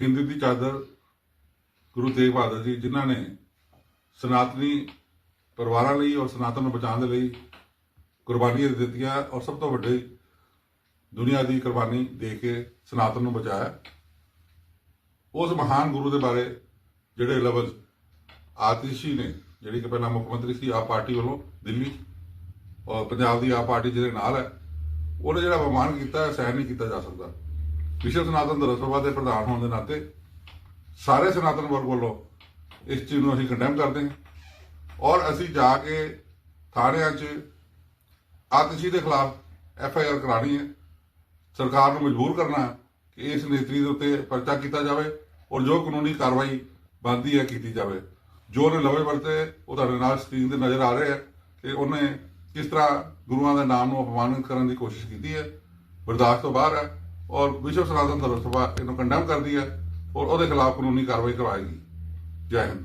ਹਿੰਦੂ ਦੀ ਚਾਦਰ ਗੁਰੂ ਤੇਗ ਬਹਾਦਰ ਜੀ, ਜਿਨ੍ਹਾਂ ਨੇ ਸਨਾਤਨੀ ਪਰਿਵਾਰਾਂ ਲਈ ਔਰ ਸਨਾਤਨ ਨੂੰ ਬਚਾਉਣ ਦੇ ਲਈ ਕੁਰਬਾਨੀਆਂ ਦਿੱਤੀਆਂ ਔਰ ਸਭ ਤੋਂ ਵੱਡੀ ਦੁਨੀਆ ਦੀ ਕੁਰਬਾਨੀ ਦੇ ਕੇ ਸਨਾਤਨ ਨੂੰ ਬਚਾਇਆ। ਉਸ ਮਹਾਨ ਗੁਰੂ ਦੇ ਬਾਰੇ ਜਿਹੜੇ ਲਫ਼ਜ਼ ਆਤਿਸ਼ੀ ਨੇ, ਜਿਹੜੀ ਕਿ ਪਹਿਲਾਂ ਮੁੱਖ ਮੰਤਰੀ ਸੀ ਆਪ ਪਾਰਟੀ ਵੱਲੋਂ ਦਿੱਲੀ, ਔਰ ਪੰਜਾਬ ਦੀ ਆਪ ਪਾਰਟੀ ਜਿਹਦੇ ਨਾਲ ਹੈ, ਉਹਨੇ ਜਿਹੜਾ ਅਪਮਾਨ ਕੀਤਾ, ਸਹਿਣ ਨਹੀਂ ਕੀਤਾ ਜਾ ਸਕਦਾ। ਵਿਸ਼ਵ ਸਨਾਤਨ ਧਰਮ ਸਭਾ ਦੇ ਪ੍ਰਧਾਨ ਹੋਣ ਦੇ ਨਾਤੇ ਸਾਰੇ ਸਨਾਤਨ ਵਰਗ ਵੱਲੋਂ ਇਸ ਚੀਜ਼ ਨੂੰ ਅਸੀਂ ਕੰਡੈਮ ਕਰਦੇ ਹਾਂ। ਔਰ ਅਸੀਂ ਜਾ ਕੇ ਥਾਣਿਆਂ 'ਚ ਆਤਸ਼ੀ ਦੇ ਖਿਲਾਫ ਐਫ ਆਈ ਆਰ ਕਰਾਣੀ ਹੈ। ਸਰਕਾਰ ਨੂੰ ਮਜਬੂਰ ਕਰਨਾ ਹੈ ਕਿ ਇਸ ਨੇਤਰੀ ਦੇ ਉੱਤੇ ਪਰਚਾ ਕੀਤਾ ਜਾਵੇ ਔਰ ਜੋ ਕਾਨੂੰਨੀ ਕਾਰਵਾਈ ਬਣਦੀ ਹੈ ਕੀਤੀ ਜਾਵੇ। ਜੋ ਉਹਨੇ ਲਵੇ ਵਰਤੇ, ਉਹ ਤੁਹਾਡੇ ਨਾਲ ਸਕਰੀਨ ਤੇ ਨਜ਼ਰ ਆ ਰਹੇ ਹੈ ਕਿ ਉਹਨੇ ਕਿਸ ਤਰ੍ਹਾਂ ਗੁਰੂਆਂ ਦੇ ਨਾਮ ਨੂੰ ਅਪਮਾਨਿਤ ਕਰਨ ਦੀ ਕੋਸ਼ਿਸ਼ ਕੀਤੀ ਹੈ। ਬਰਦਾਸ਼ਤ ਤੋਂ ਬਾਹਰ ਹੈ। ਔਰ ਵਿਸ਼ਵ ਸਨਾਤਨ ਧਰਮ ਸਭਾ ਇਹਨੂੰ ਕੰਡੈਮ ਕਰਦੀ ਹੈ ਔਰ ਉਹਦੇ ਖਿਲਾਫ ਕਾਨੂੰਨੀ ਕਾਰਵਾਈ ਕਰਵਾਏਗੀ। ਜੈ ਹਿੰਦ।